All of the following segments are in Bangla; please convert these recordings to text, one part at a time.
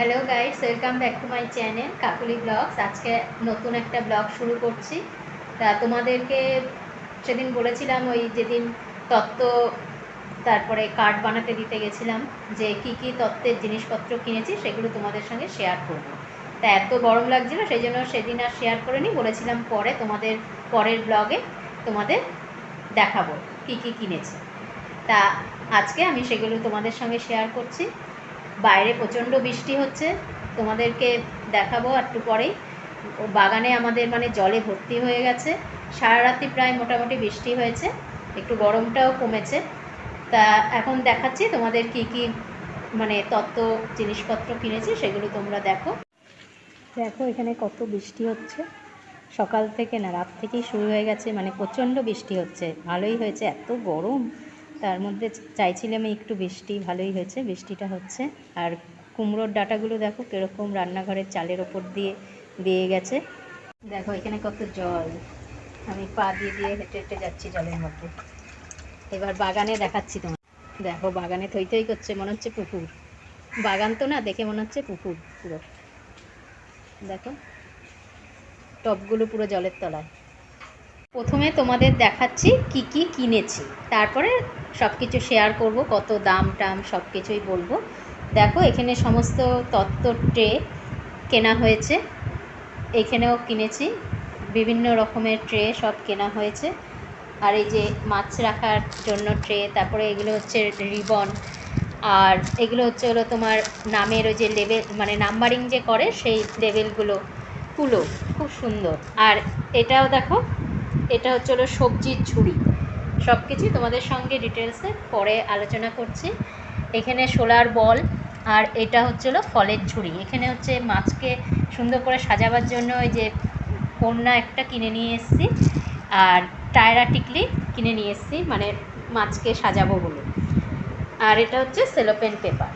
Hello guys welcome back to my channel Kakuli vlogs আজকে নতুন একটা ব্লগ শুরু করছি। তা তোমাদেরকে সেদিন বলেছিলাম ওই যেদিন তত্ত্ব, তারপরে কার্ড বানাতে দিতে গেছিলাম, যে কি কি তত্ত্বের জিনিসপত্র কিনেছি সেগুলো তোমাদের সঙ্গে শেয়ার করব। তা এত গরম লাগছিল, সেই জন্য সেদিন আর শেয়ার করিনি, বলেছিলাম পরে তোমাদের পরের ব্লগে তোমাদের দেখাবো কি কি কিনেছি। তা আজকে আমি সেগুলো তোমাদের সঙ্গে শেয়ার করছি। বাইরে প্রচণ্ড বৃষ্টি হচ্ছে, তোমাদেরকে দেখাবো একটু পরেই। বাগানে আমাদের মানে জলে ভর্তি হয়ে গেছে সারা রাত্রি প্রায় মোটামুটি বৃষ্টি হয়েছে, একটু গরমটাও কমেছে। তা এখন দেখাচ্ছি তোমাদের কি কি মানে তত্ত্ব, জিনিসপত্র কিনেছি, সেগুলো তোমরা দেখো। দেখো এখানে কত বৃষ্টি হচ্ছে। সকাল থেকে না, রাত থেকেই শুরু হয়ে গেছে মানে প্রচণ্ড বৃষ্টি হচ্ছে। ভালোই হয়েছে, এত গরম। তার মধ্যে চাইছিলাম একটু বৃষ্টি, ভালোই হয়েছে। বৃষ্টিটা হচ্ছে। আর কুমড়োর ডাঁটাগুলো দেখো কীরকম রান্নাঘরের চালের ওপর দিয়ে বেয়ে গেছে। দেখো, এখানে কত জল। আমি পা দিয়ে দিয়ে হেঁটে হেঁটে যাচ্ছি জলের মধ্যে। এবার বাগানে দেখাচ্ছি তোমার দেখো, বাগানে থই থই করছে, মনে হচ্ছে পুকুর। বাগান তো না, দেখে মনে হচ্ছে পুকুর পুরো। দেখো টবগুলো পুরো জলের তলায়। প্রথমে তোমাদের দেখাচ্ছি কি কি কিনেছি। তারপরে সব কিছু শেয়ার করব, কত দাম টাম সব কিছুই বলব। দেখো, এখানে সমস্ত তত্ত্ব ট্রে কেনা হয়েছে। এখানেও কিনেছি, বিভিন্ন রকমের ট্রে সব কেনা হয়েছে। আর এই যে মাছ রাখার জন্য ট্রে, তারপরে এগুলো হচ্ছে রিবন। আর এগুলো হচ্ছে হলো তোমার নামের ওই যে লেবেল মানে নাম্বারিং যে করে, সেই লেবেলগুলো কুলো, খুব সুন্দর। আর এটাও দেখো এটা হচ্ছে হলো সবজির ঝুড়ি। সব কিছুই তোমাদের সঙ্গে ডিটেলসে পরে আলোচনা করছি। এখানে সোলার বল আর এটা হচ্ছে হলো ফলের ঝুড়ি। এখানে হচ্ছে মাছকে সুন্দর করে সাজাবার জন্য ওই যে কন্যা একটা কিনে নিয়ে এসেছি আর টায়রা টিকলি কিনে নিয়ে এসেছি মানে মাছকে সাজাবো বলে। আর এটা হচ্ছে সেলোপেন পেপার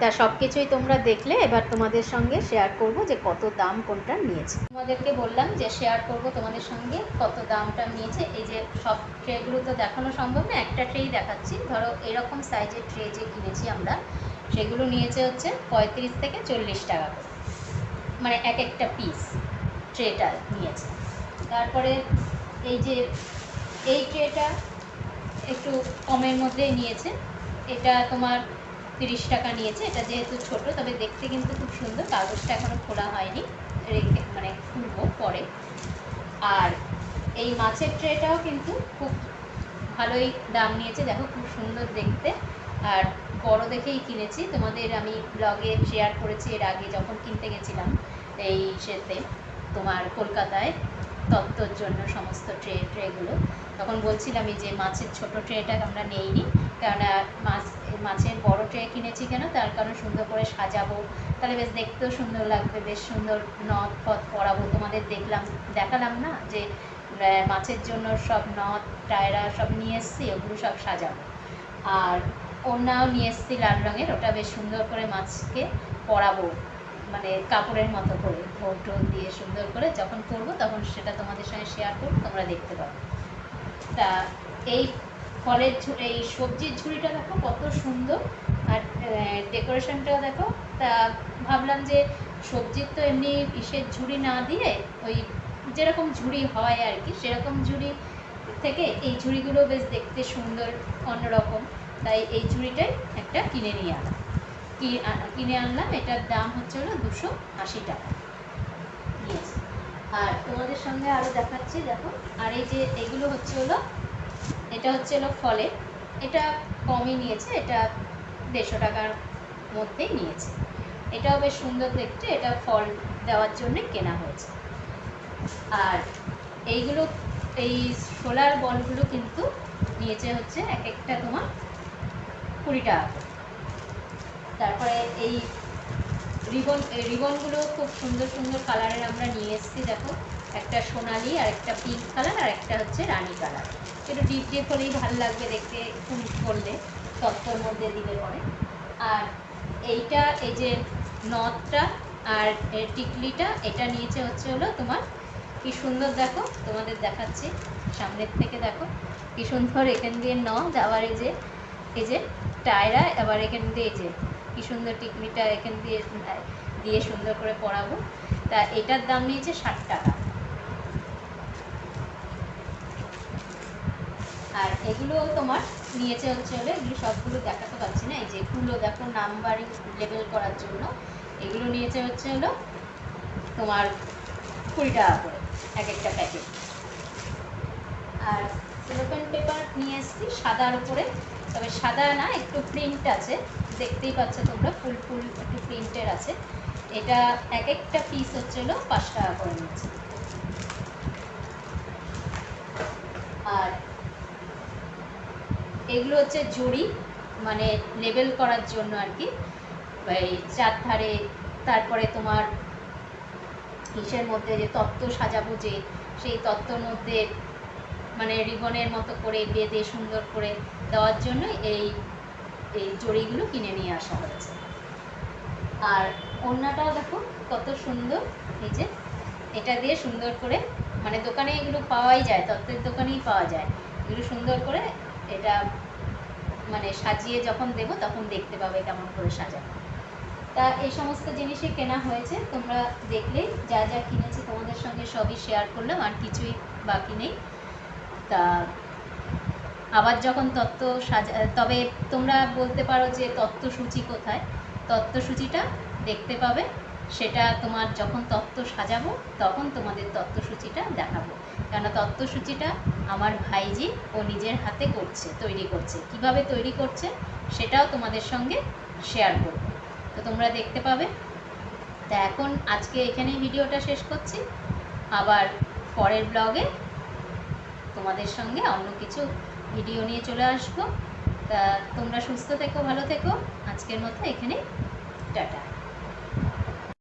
তা সব কিছুই তোমরা দেখলে, এবার তোমাদের সঙ্গে শেয়ার করব যে কত দাম কোনটা নিয়েছে। তোমাদেরকে বললাম যে শেয়ার করব তোমাদের সঙ্গে কত দামটা নিয়েছে। এই যে সব ট্রেগুলো তো দেখানো সম্ভব না, একটা ট্রেই দেখাচ্ছি। ধরো এরকম সাইজের ট্রে যে কিনেছি আমরা সেগুলো নিয়েছে হচ্ছে পঁয়ত্রিশ থেকে চল্লিশ টাকা করে। মানে এক একটা পিস ট্রেটা নিয়েছে। তারপরে এই যে এই ট্রেটা একটু কমের মধ্যেই নিয়েছে। এটা তোমার তিরিশ টাকা নিয়েছে। এটা যেহেতু ছোট, তবে দেখতে কিন্তু খুব সুন্দর। কাগজটা এখনও খোলা হয়নি। রেখে মানে খুলবো পরে। আর এই মাছের ট্রেটাও কিন্তু খুব ভালোই দাম নিয়েছে। দেখো, খুব সুন্দর দেখতে। আর বড় দেখেই কিনেছি। তোমাদের আমি ব্লগে শেয়ার করেছি এর আগে যখন কিনতে গেছিলাম এই সেতে তোমার কলকাতায় তত্ত্বর জন্য সমস্ত ট্রে ট্রেগুলো। তখন বলছিলামই যে মাছের ছোট ট্রেটা আমরা নেইনি। কেননা মাছ মাছের বড় ট্রে কিনেছি কেন? তার কারণ সুন্দর করে সাজাবো। তাহলে বেশ দেখতেও সুন্দর লাগবে, বেশ সুন্দর নথ ফথ পরাবো তোমাদের দেখলাম, দেখালাম না যে মাছের জন্য সব নথ টায়রা সব নিয়ে এসেছি, ওগুলো সব সাজাবো। আর ওনাও নিয়ে এসেছি লাল রঙের, ওটা বেশ সুন্দর করে মাছকে পরাবো মানে কাপড়ের মতো করে ঢোল টোল দিয়ে সুন্দর করে যখন করব তখন সেটা তোমাদের সঙ্গে শেয়ার করব, তোমরা দেখতে পাবে তা এই ফলের ঝু- এই সবজির ঝুড়িটা দেখো কত সুন্দর। আর ডেকোরেশনটাও দেখো। তা ভাবলাম যে সবজির তো এমনি ইসের ঝুড়ি না দিয়ে ওই যেরকম ঝুড়ি হয় আর কি, সেরকম ঝুড়ি থেকে এই ঝুড়িগুলো বেশ দেখতে সুন্দর, অন্যরকম। তাই এই ঝুড়িটাই একটা কিনে নিয়ে আনলাম কিনে আনলাম, এটার দাম হচ্ছে হলো দুশো আশি টাকা। আর তোমাদের সঙ্গে আরও দেখাচ্ছি, দেখো। আর এই যে এগুলো হচ্ছে হলো এটা হচ্ছে হলো ফলে। এটা কমই নিয়েছে, এটা দেড়শো টাকার মধ্যেই নিয়েছে। এটাও বেশ সুন্দর দেখতে, এটা ফল দেওয়ার জন্য কেনা হয়েছে। আর এইগুলো, এই সোলার বলগুলো কিন্তু নিয়েছে হচ্ছে এক একটা তোমার কুড়ি টাকা। তারপরে এই রিবন রিবনগুলো খুব সুন্দর সুন্দর কালারের আমরা নিয়ে এসেছি, দেখো। একটা সোনালি আর একটা পিঙ্ক কালার আর একটা হচ্ছে রানী কালার একটু ডিপ ডিপ হলেই ভালো লাগবে দেখতে ফুল করলে, তত্ত্বর মধ্যে দিলে পরে। আর এইটা, এই যে নথটা আর টিকলিটা, এটা নিয়েছে হচ্ছে হলো তোমার, কি সুন্দর দেখো, তোমাদের দেখাচ্ছি, সামনের থেকে দেখো, কি সুন্দর এখান দিয়ে নথ আবার এই যে এই যে টায়রা, আবার এখান দিয়ে যে, কি সুন্দর টিকলিটা এখান দিয়ে দিয়ে সুন্দর করে পরাবো। তা এটার দাম নিয়েছে ষাট টাকা। আর এগুলো তোমার নিয়েছে হচ্ছে হলো এগুলো সবগুলো দেখাতে পারছি না। এই যে এগুলো দেখো নাম্বারিং লেবেল করার জন্য। এগুলো নিয়েছে হচ্ছে হলো তোমার কুড়ি টাকা করে এক একটা প্যাকেট আর সেলোপেন পেপার নিয়ে এসেছি সাদার উপরে। তবে সাদা না, একটু প্রিন্ট আছে। দেখতেই পাচ্ছ তোমরা ফুল ফুল একটু প্রিন্টের আছে। এটা এক একটা পিস হচ্ছে হলো পাঁচ টাকা করে নিচ্ছে আর এগুলো হচ্ছে জড়ি মানে লেবেল করার জন্য আর কি। এই চারধারে, তারপরে তোমার ইসের মধ্যে যে তত্ত্ব সাজাবো যে, সেই তত্ত্বর মধ্যে মানে রিবনের মতো করে বেঁধে, সুন্দর করে দেওয়ার জন্য এই এই জড়িগুলো কিনে নিয়ে আসা হয়েছে। আর ওড়নাটাও দেখো কত সুন্দর, এই যে এটা দিয়ে সুন্দর করে মানে দোকানে এগুলো পাওয়াই যায়, তত্ত্বের দোকানেই পাওয়া যায়। এগুলো সুন্দর করে এটা মানে সাজিয়ে যখন দেবো, তখন দেখতে পাবে কেমন করে সাজানো। তা এই সমস্ত জিনিসই কেনা হয়েছে। তোমরা দেখলেই যা যা কিনেছি তোমাদের সঙ্গে সবই শেয়ার করলাম, আর কিছুই বাকি নেই। তা আবার যখন তত্ত্ব সাজা, তবে তোমরা বলতে পারো যে তত্ত্বসূচি কোথায়? তত্ত্বসূচিটা দেখতে পাবে। সেটা তোমার যখন তত্ত্ব সাজাবো, তখন তোমাদের তত্ত্বসূচিটা দেখাবো। কেন তত্ত্বসূচিটা আমার ভাইজি ও নিজের হাতে করছে, তৈরি করছে। কীভাবে তৈরি করছে সেটাও তোমাদের সঙ্গে শেয়ার করব। তো তোমরা দেখতে পাবে। তা এখন আজকে এখানেই ভিডিওটা শেষ করছি। আবার পরের ব্লগে তোমাদের সঙ্গে অন্য কিছু ভিডিও নিয়ে চলে আসব। তা তোমরা সুস্থ থেকো, ভালো থেকো। আজকের মতো এখানে টাটা।